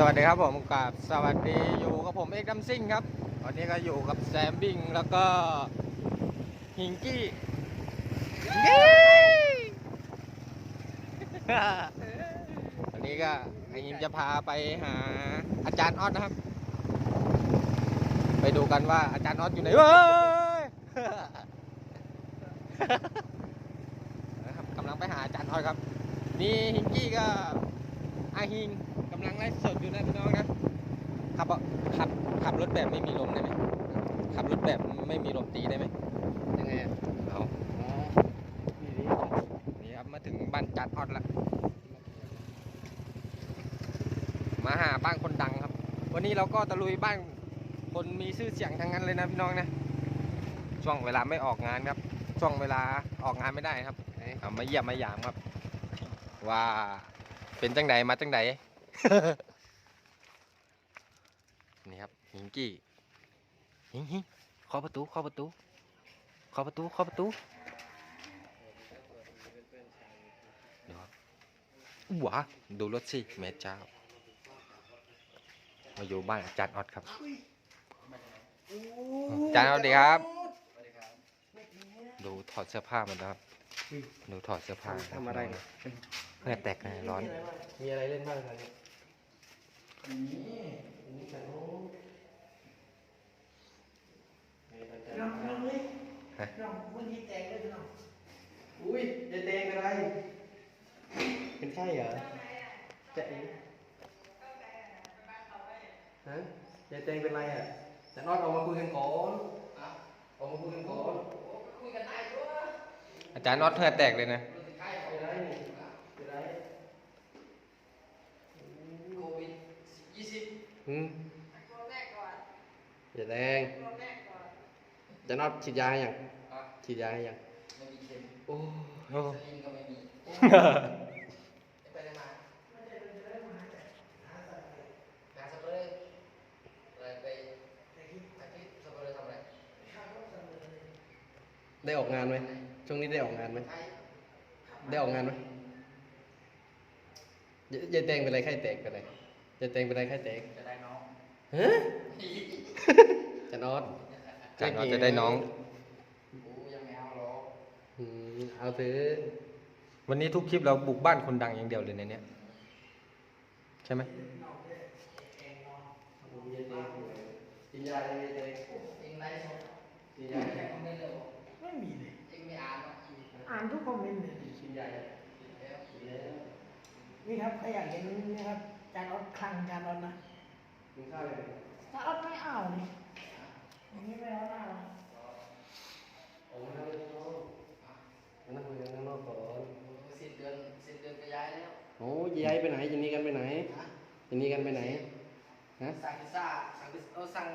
สวัสดีครับผมกับสวัสดีอยู่กับผมเอกดัมซิ่งครับวันนี้ก็อยู่กับแซมบิงแล้วก็ฮิงกี้วันนี้ก็ไอ้ยิมจะพาไปหาอาจารย์ออสนะครับ ไปดูกันว่าอาจารย์ออสอยู่ไหนเว้ยกำลังไปหาอาจารย์ออสครับ นี่ฮิงกี้ก็ อาฮิงกำลังไลฟ์สดอยู่นะพี่น้องนะขับอะขับขับรถแบบไม่มีลมได้ไหมขับรถแบบไม่มีลมตีได้ไหมยังไงอะเอาอ๋อนี่ดินี่ครับมาถึงบ้านอาจารย์ออสแล้วมาหาบ้านคนดังครับ วันนี้เราก็ตะลุยบ้านคนมีชื่อเสียงทั้งนั้นเลยนะพี่น้องนะช่วงเวลาไม่ออกงานครับช่วงเวลาออกงานไม่ได้ครับไหนเอามาเยี่ยมมาหยามครับ ว่า เป็นจังไดมาจังได นี่ครับหิงกี้หิงหิงเคาะประตูเคาะประตูเคาะประตูเคาะประตูเดี๋ยวครับอู้วาดูรถสิแม่เจ้า มาอยู่บ้านอาจารย์ออดครับอาจารย์ออดดีครับ ดูถอดเสื้อผ้ามันนะครับดูถอดเสื้อผ้าทำอะไร เนี่ยเพื่อแตกไงร้อน มีอะไรเล่นบ้างครับเนี่ยอุ้ยจะแดงอะไร เป็นไข้เหรอจะเองฮะยายแตงเป็นไรอะจะนอดออกมาคุยกันก่อนออกมาคุยกันก่อนอาจารย์ออดเพื่อแตกเลยนะ เป็นไรนี่เป็นไร โควิดยี่ สิบอืมรอบแรกก่อนอย่าแดงรอบแรกก่อนจะนอดฉีดยาให้ยังอะฉีดยาให้ยังไม่มีเข็มโอ้โอ้สลิงก็ไม่มีไปได้มาหาสเปรย์อะไรไปอาทิตย์สเปรย์ทำอะไรได้ออกงานไหมช่วงนี้ได้ออกงานไหมไทยได้ออกงานไหมยยายแตงเป็นไรไข้แตกเป็นไร ยายแตงเป็นไรไข้แตกจะได้น้องฮะจะนอดอาจารย์ออดจะได้น้องโอ้ยังไม่เอาหรอกอืมเอาเถอะวันนี้ทุกคลิปเราบุกบ้านคนดังอย่างเดียวเลยในเนี้ยใช่ไหมกินยาเลยยายแตงเองไลฟ์สดกินยัยางไม่คอมเมนต์เลยบอกไม่มีเลยเองไม่อ่านหรอกอ่านทุกคอมเมนต์เลยกินยายังแล้วกินแล้วนี่ครับใครอยากเห็นนะครับ จานออดคลังจานออดนะกินข้าวยังจานออดไม่เอานี่อย่างนี้ไม่เอาหน้าหรอกออกมานั่งข้างนอกมานั่งคุยกันข้างนอกก่อนสิ้นเดือนสิ้นเดือนก็ย้ายแล้วโอ้ยย้ายไปไหนจะหนีกันไปไหนฮะจะหนีกันไปไหนฮะสั่งพิซซ่าสั่งพิซเออสั่ง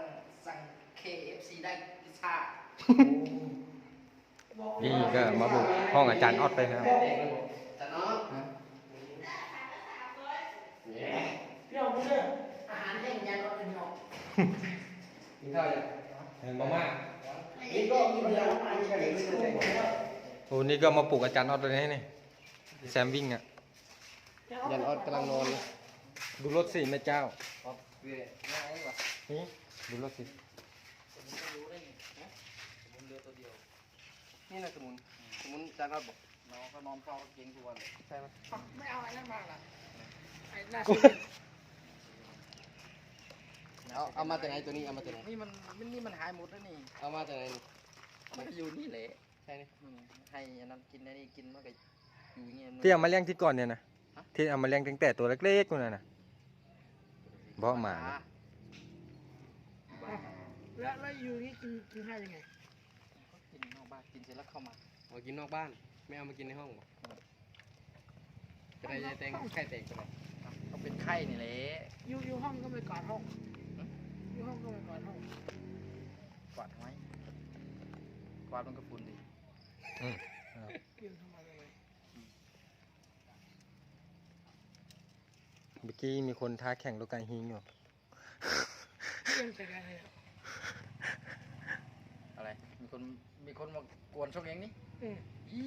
สั่ง KFC ได้พิซซ่านี่ก็มาบุกห้องอาจารย์ออดไปนะครับ แต่เนาะ ฮะ พี่เอาไปเลยอาหารแห้งจานออดเป็นหยอ กกินข้าวยังมาม่านี่ก็มีเดียวมาจะได้สู้หมดแล้วโอ้นี่ก็มาปลุกอาจารย์ออดเลยนะนี่แซมวิ่งอะยันออดกำลังนอนเลยดูรถสิแม่เจ้าครับเว้ยง่ายกว่านี่ดูรถสิผมก็รู้ได้ไงนะผมเรือตัวเดียวนี่นะสมุนสมุนจานออดบอกน้องก็นอนเฝ้าเก่งทุกวันเลยใช่ไหมไม่เอาไอ้นั่นมาล่ะไอ้หน้า เอาเอามาแต่ไหนตัวนี้เอามาแต่ไหนนี่มันมันนี่มันหายหมดแล้วนี่เอามาแต่ไหนนี่มันก็อยู่นี่แหละใช่นี่อืมให้อันนั้นกินอันนี้กินมันก็อยู่อย่างเงี้ยที่เอามาเลี้ยงที่ก่อนเนี่ยนะที่เอามาเลี้ยงตั้งแต่ตัวเล็กๆนู่นน่ะนะบ่หมานะแล้วแล้วอยู่นี่กินกินข้าวยังไงก็กินนอกบ้านกินเสร็จแล้วเข้ามา เอากินนอกบ้าน ไม่เอามากินในห้องบอกจะได้ยายแตงไข่แตกไปเลยก็เป็นไข้นี่แหละอยู่อยู่ห้องก็ไม่กอดห้องอยู่ ห้องก็ไม่กอดห้องกวาดไว้กวาดมันก็ฝุ่นดิอืมยืนทำไมเลยเมื่อกี้มีคนท้าแข่งรถไกฮิงอยู่ยืนแต่กันเลยอะไร มีคน มีคนมากวนช่วงเองนี่อืมอี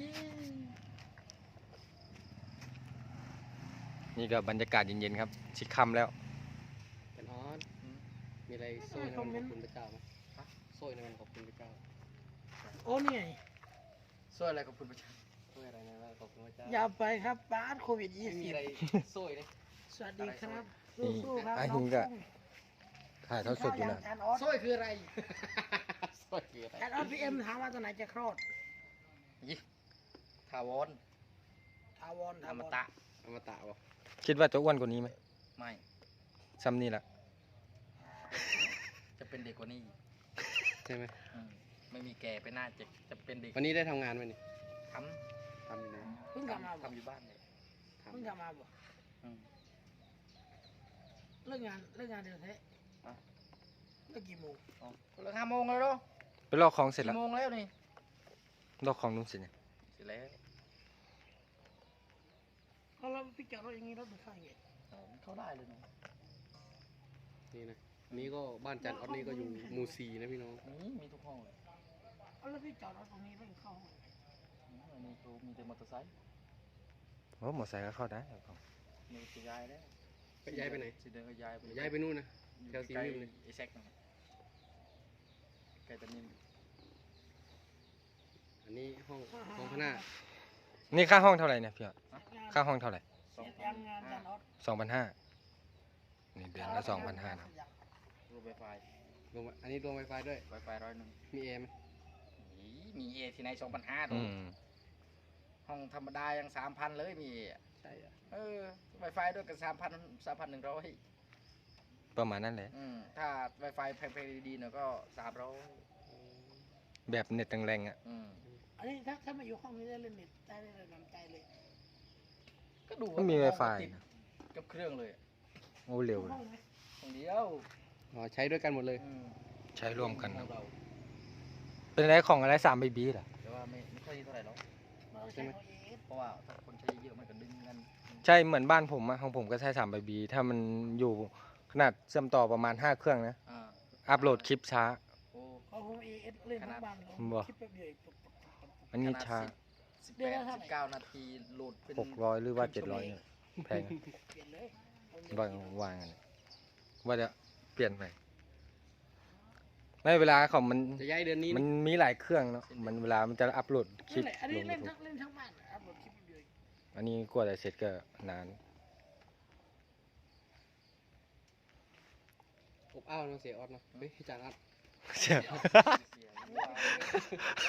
นี่ก็บรรยากาศเย็นๆครับชิคค่ำแล้ว มีอะไรโซ่ในวันขอบคุณพระเจ้าไหมฮะโซ่ในวันขอบคุณพระเจ้าโอ้นี่ไงช่วยอะไรกับคุณประชาโซ่อะไรในวันขอบคุณพระเจ้าอย่าไปครับป้าดโควิดไม่มีอะไรโซ่เลย20สวัสดีครับนี่สู้ๆครับอาหิงก็ ถ่ายทอดสดอยู่นะจานออสช่วยคืออะไรโซ่คืออะไรจานออสพีเอ็มถามว่าตัวไหนจะคลอดถาวรทาวรอทาวมรตะอมตะวะคิดว่าจะอ้วนกว่านี้ไหมไม่ ซ้ำนี่ละจะ เป็นเด็กกว่านี้ใช่ไหมอืมไม่มีแก่ไปหน้าจะจะเป็นเด็กวันนี้ได้ทำงานไหมนี่ททำอยู่ไหนเพิ่งำกลับมาบ่ทำอยู่บ้านเลยเพิ่งกลับมาบ่อืม เลิกงานเลิกงานเดี๋ยวเทะอะ เลิกกี่โมงอ๋อเลิกห้าโมงแล้วเหรอไปลอกของเสร็จแล้วกี่โมงแล้วนี่ลอกของนุ่นเสร็จเนี่ยเสร็จแล้วเขาเราพี่จอดรถอย่างนี้รถมันเข้าอย่างเงี้ยเออมันเข้าได้เลยเนาะนี่นะ อันนี้ก็บ้านจันทร์ออดนี่ก็อยู่หมู่สี่นะพี่น้องมีมีทุกห้องเลยเอาแล้วพี่จอดรถตรงนี้รถมันเข้าห้องไหนอืมอันนี้ตัวมีแต่มอเตอร์ไซค์โอ้หมอไซค์ก็เข้าได้เอาของมีจะย้ายแล้วไปย้ายไปไหนสิเดินก็ย้ายไปย้ายไปนู่นนะอยู่แถวสีใกล้นิ่มเลย ไอ้แซกนะครับใกล้ตะนิ่มอันนี้ห้องห้องพน้านี่ค่าห้องเท่าไหร่เนี่ยพี่ออดงานค่าห้องเท่าไหร่สองเสร็จยังงานจานออสสองพันห้านี่เดือนละสองพันห้านะ รูปไวไฟรวมอันนี้รวมไวไฟด้วยไวไฟร้อยหนึ่งมีเอไหมอีมีเอที่ไหนสองพันห้าตัอืวมห้องธรรมดายังสามพันเลยมี A อะใช่อะเออไวไฟด้วยกันสามพันสามพันหนึ่งร้อยประมาณนั้นแหละอืมถ้าไวไฟแพงๆดีๆหน่อยก็สามร้อยแบบเน็ตแรงๆอะอืมอันนี้ถ้าถ้ามาอยู่ห้องนี้ได้เล่นเน็ตได้เลยนำใจเลย ก็ดูมันมีว่า Wi-Fi ติดกับเครื่องเลยอะโอ้เร็วเลห้อยงไหมห้องเดียว อ๋อใช้ด้วยกันหมดเลย อืมใช้ร่วมกันห้นะองเราเป็นอะไรของอะไรสามบีบีเหรอแต่ว่าไม่ไม่ค่อยเท่าไหร่หรอกเราใช้ของเอสเพราะว่าถ้าคนใช้เยอะมันก็ดึงกันใช่เหมือนบ้านผมอะของผมก็ใช้สามบีบีถ้ามันอยู่ขนาดเชื่อมต่อประมาณห้าเครื่องนะอ่าอัพโหลดคลิปช้า โอ้ของผมเอสเล่นทั้งบ้านเลยบ่ คิดแป๊บเดียวปุ๊บปุ๊บปุ๊บปุ๊บ อันนี้ขดช้าสิบเดืแปอนดละเท่าสิไหร่บเก้านาทีโหลดเป็นหกร้อยหรือว่าเจ็ดร้อยเนี่ยแพงเปลี่ยนเลย วางวางกันว่าจะ เปลี่ยนไปไม่เวลาของมันจะย้ายเดือนนี้มันมีหลายเครื่องเนาะมันเวลามันจะอัพโหลดคลินั่ปนแหละอันลนี้งเล่นยูทูทั้บงเล่นทั้งบ้านอัพโหลดคลิปวิดีโออันนี้กว่าจะเสร็จก็นานอบอ้าวเนาะเสียออดเนาะเฮ้ยพี่จานอัดเสียเสีย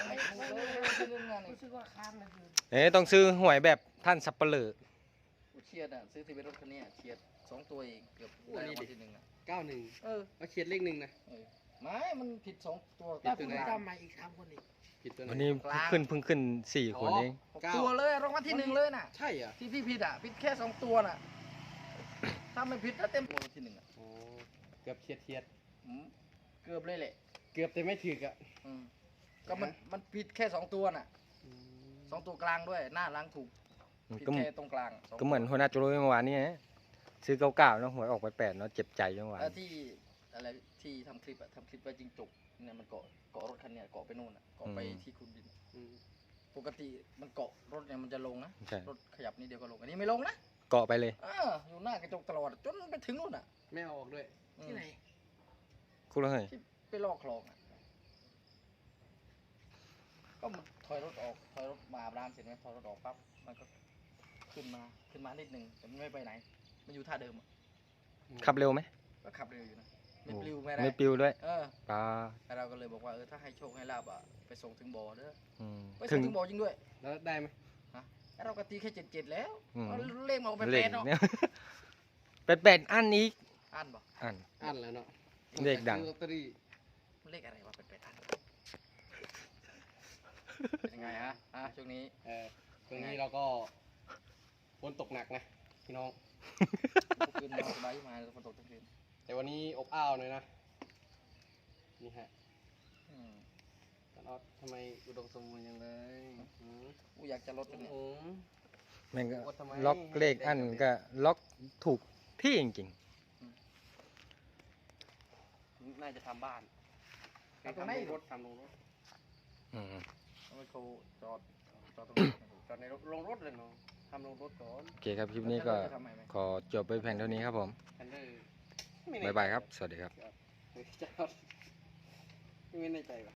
ไม่ถูกเลยเรื่องงานนี่รู้สึกว่าค้างเหลยคือเอ๊ะต้องซื้อหวยแบบท่านสับเปลือกูเชียดอะซื้อทีวีรถคันเนี้ยเชียดสองตัวเองเกือบได้รางวัลที่หนึ่งอะ เก้าหนึ่งเออเอาเขียนเลขหนึ่งนะ เออไม่มันผิดสองตัวแต่ผิดคุตัวณกลางจำใหม่อีกสามคนอีกผิดตัวไหนวันนี้ขึ้นเพิ่งขึ้นสี่คนเองหกตัวเลยรางวัลที่หนึ่งเลยน่ะ ใช่อะที่พี่ผิดอะผิดแค่สองตัวน่ะ ถ้าไม่ผิดถ้าเต็มรางวัลที่หนึ่งอะอ๋อเกือบเฉียดเฉียดอืมเกือบเลยแหละเกือบแต่ไม่ถึกอะ อืมก็มันมันผิดแค่สองตัวน่ะสองตัวกลางด้วยหน้าล้างถูกมันผิดก็แค่ตรงกลางสงก็เหมือนหัวหน้าจุลเมื่อวานนี้นะ ซื้อเก้าเก้าเนาะหวยออกไปแปดเนาะเจ็บใจเมื่อวานแล้วที่อะไรที่ทำคลิปอะทำคลิปไว้จริงจกเนี่ยมันเกาะเกาะรถคันเนี้ยเกาะไปนู่นอะเกาะไปที่คุณดิน อืมปกติมันเกาะรถเนี่ยมันจะลงนะใช่รถขยับนิดเดียวก็ลงอันนี้ไม่ลงนะเกาะไปเลย เอออยู่หน้ากระจกตลอดจนไปถึงนู่นอะไม่เอาออกด้วยอืมที่ไหนคุณละเฮ้ยที่ไปลอกคลองอะก็มันถอยรถออกถอยรถมาอาบน้ำเสร็จไหมถอยรถออกปั๊บมันก็ขึ้นมาขึ้นมานิดนึงแต่มันไม่ไปไหน มันอยู่ท่าเดิมอะขับเร็วไหมก็ขับเร็วอยู่นะไม่โอ้ปลิวไม่ได้ไม่ปิวด้วยเออปลาแต่เราก็เลยบอกว่าเออถ้าให้โชคให้ลาบอะไปส่งถึงบ่อเด้ออืมไปถึส่งง ถึงบ่อจริงด้วยแล้วได้ไหมแล้วเราก็ตีแค่เจ็ดเจ็ดแล้วอืม เอาเลขมาเป็นเลแปขดเนาะเนี่ยเป็ดเป็ดอันนี้อ่านบ่อัน อันแล้วเนาะเลขดัง ซื้อลอตเตอรี่เลขอะไรวะเป็นแปดอ่านเป็นยังไงฮะอะช่วงนี้ เออตรงนี้เราก็ฝนตกหนักนะพี่น้องเมื่อ คืนนอนสบายมาฝนตกทั้งคืนแต่วันนี้อบอ้าวหน่อยนะ นี่ฮะอืมจานออดทำไมอุดมสมบูรณ์จังเลยอืมกูอยากจะลดกันเนี่ยอืมแม่งก็ว่าทำไมล็อกเลขอันก็ล็อกถูกที่จริงน่าจะทำบ้านเอาตรงไหนทำลงรถทำลงรถๆอืมทำไมเขาจอดจอดตรงนี้จอดในรถลงรถเลยเนาะ ทำลงรถก่อนโอเคครับคลิปนี้ก็จะทำไมไหมขอจบไปเพียงเท่านี้ครับผมแพนเดอร์บ๊ายบายครับ สวัสดีครับครับจะไม่ในใจปะ